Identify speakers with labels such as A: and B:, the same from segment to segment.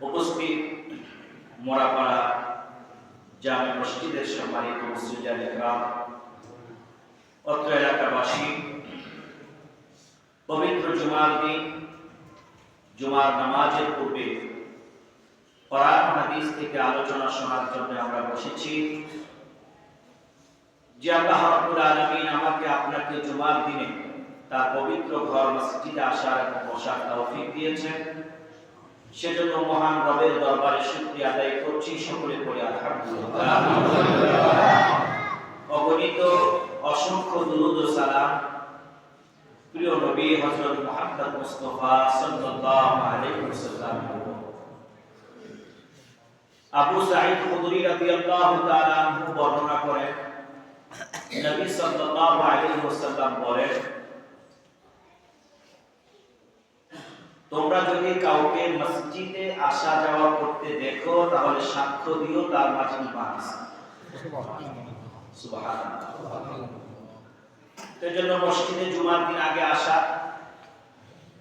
A: উপস্থিত মোরাপাড়া জামে মসজিদের সম্মানিত মসজিদার ইকরাম অত্র এলাকাবাসী, পবিত্র জুমার দিন, জুমার নামাজের পূর্বে কোরআন হাদিস থেকে আলোচনা শোনার জন্য আমরা বসেছি। যে আল্লাহ রাব্বুল আলামিন আমাকে আপনাকে জুমার দিনে তার পবিত্র ঘর মসজিদে আসার এবং বসার তৌফিক দিয়েছেন। সেজন্য মহান রবের দরবারে শুকরিয়া আদায় করছি, সকলে পড়ে অগণিত অসংখ্য দুরুদ সালাম প্রিয় নবী হযরত মুহাম্মদ মুস্তাফা সাল্লাল্লাহু আলাইহি আবু বর্ণনা করেন, নবী বলেন তোমরা যদি কাউকে মসজিদে আসা যাওয়া করতে দেখো, তাহলে সাক্ষ্য দিও তার মাঝে ঈমান আছে। সেজন্য মসজিদে জুমার দিন আগে আসা,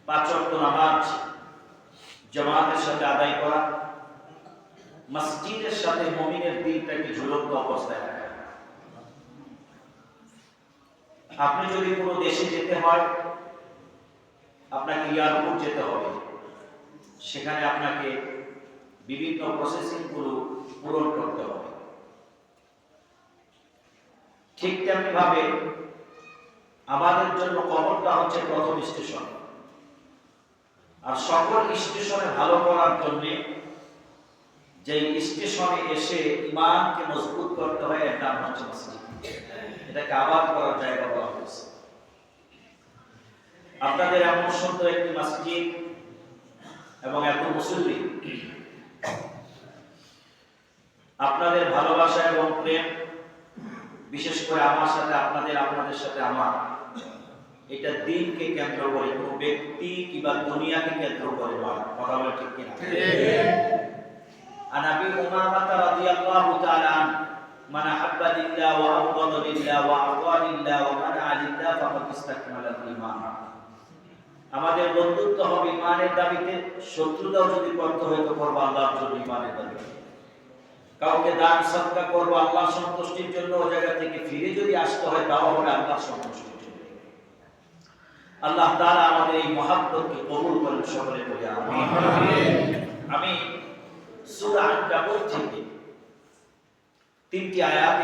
A: পাঁচ ওয়াক্ত নামাজ, জামাতের সাথে আদায় করা, মসজিদের সাথে মুমিনের দিনটাকে ঝুলন্ত অবস্থায় রাখা। আপনি যদি কোনো দেশে যেতে হয় আপনাকে এয়ারপোর্ট যেতে হবে। সেখানে আপনাকে বিভিন্ন প্রসেসিংগুলো পূরণ করতে হবে। ঠিক তেমনি ভাবে আমাদের জন্য কবরটা হচ্ছে প্রথম স্টেশন। আর সকল স্টেশনে ভালো করার জন্যে যে স্টেশনে এসে ইমানকে মজবুত করতে হয়, এর নাম হচ্ছে এটাকে আবাদ করার জায়গা বলা হয়েছে। আপনাদের এমন সুন্দর একটি মসজিদ এবং এত মুসল্লি আপনাদের ভালোবাসা এবং প্রেম, বিশেষ করে আমার সাথে, আপনাদের আপনাদের সাথে আমার। এটা দিনকে কেন্দ্র করে, কোন ব্যক্তি কিংবা দুনিয়াকে কেন্দ্র করে নয়। কথা বলে ঠিক কিনা? আনাবি উমামাতা রাদিয়াল্লাহু তাআলা মান আহাব্বা লিল্লাহ ওয়া আবগাদা লিল্লাহ ওয়া আতা লিল্লাহ ওয়া মানআ লিল্লাহ ফাকাদ ইসতাকমালাল ঈমান আমাদের বন্ধুত্ব হবে ইমানের দাবিতে শত্রুতাও যদি করতে হয় তো করব আল্লাহর জন্য ইমানের দাবিতে কাউকে দান সৎকা করব আল্লাহ সন্তুষ্টির জন্য ও জায়গা থেকে ফিরে যদি আসতে হয় তাও হবে আল্লাহ সন্তুষ্টির জন্য। আল্লাহ তাআলা আমাদের এই মহাব্বতকে কবুল করেন সকলে বলে আমি আমি সূরা থেকে তিনটি আয়াত